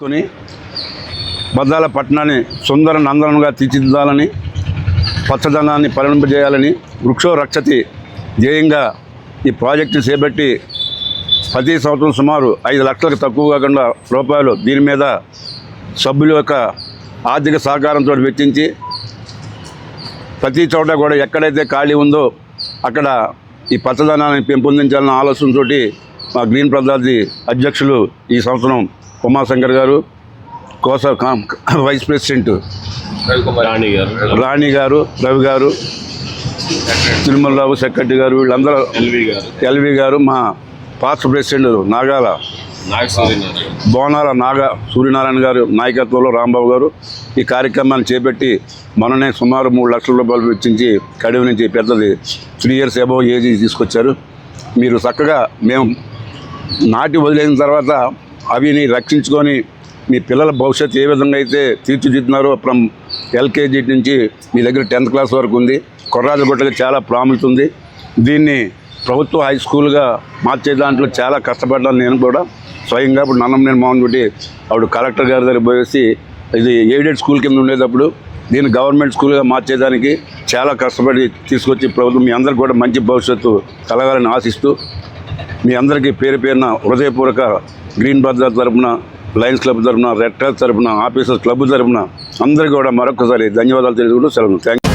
కొని బద్దాల పట్టణాన్ని సుందర నందనంగా తీర్చిదిద్దాలని పచ్చదనాన్ని పరిణింపజేయాలని వృక్షో రక్షతి ధ్యేయంగా ఈ ప్రాజెక్టు చేపట్టి ప్రతి సంవత్సరం సుమారు ఐదు లక్షలకు తక్కువ కాకుండా రూపాయలు దీని మీద సభ్యుల యొక్క ఆర్థిక సహకారంతో వెచ్చించి ప్రతి చోట కూడా ఎక్కడైతే ఖాళీ ఉందో అక్కడ ఈ పచ్చదనాన్ని పెంపొందించాలన్న ఆలోచనతోటి మా గ్రీన్ ప్రదార్థి అధ్యక్షులు ఈ సంవత్సరం ఉమాశంకర్ గారు కోస వైస్ ప్రెసిడెంట్ రాణి గారు. రాణి గారు రవి గారు తిరుమలరావు సెక్రటరీ గారు వీళ్ళందరూ ఎల్వి గారు. మా పాస్ట్ ప్రెసిడెంట్ నాగాల బోనాల నాగ సూర్యనారాయణ గారు నాయకత్వంలో రాంబాబు గారు ఈ కార్యక్రమాన్ని చేపట్టి మననే సుమారు మూడు లక్షల రూపాయలు వెచ్చించి కడివి నుంచి పెద్దది త్రీ ఇయర్స్ అబౌవ్ ఏజ్ తీసుకొచ్చారు. మీరు చక్కగా మేము నాటి వదిలేసిన తర్వాత అవిని రక్షించుకొని మీ పిల్లల భవిష్యత్తు ఏ విధంగా అయితే తీర్చిదిద్దున్నారో ఫ్రమ్ ఎల్కేజీ నుంచి మీ దగ్గర టెన్త్ క్లాస్ వరకు ఉంది. కొర్రాజగుట్టకి చాలా ప్రాముఖ్యత ఉంది. దీన్ని ప్రభుత్వ హై స్కూల్గా మార్చే దాంట్లో చాలా కష్టపడ్డాను నేను కూడా. స్వయంగా ఇప్పుడు నన్నం నేను మోహన్ రెడ్డి అప్పుడు కలెక్టర్ గారి దగ్గర పోయేసి ఇది ఎయిడెడ్ స్కూల్ కింద ఉండేటప్పుడు దీన్ని గవర్నమెంట్ స్కూల్గా మార్చేదానికి చాలా కష్టపడి తీసుకొచ్చి ప్రభుత్వం మీ అందరికి కూడా మంచి భవిష్యత్తు కలగాలని ఆశిస్తూ మీ అందరికీ పేరు పేరున హృదయపూర్వక గ్రీన్ బజార్ తరపున లయన్స్ క్లబ్ తరపున రెడ్ క్రాస్ తరపున ఆఫీసర్స్ క్లబ్ తరపున అందరికీ కూడా మరొకసారి ధన్యవాదాలు తెలుసుకుంటూ సెలవు. థ్యాంక్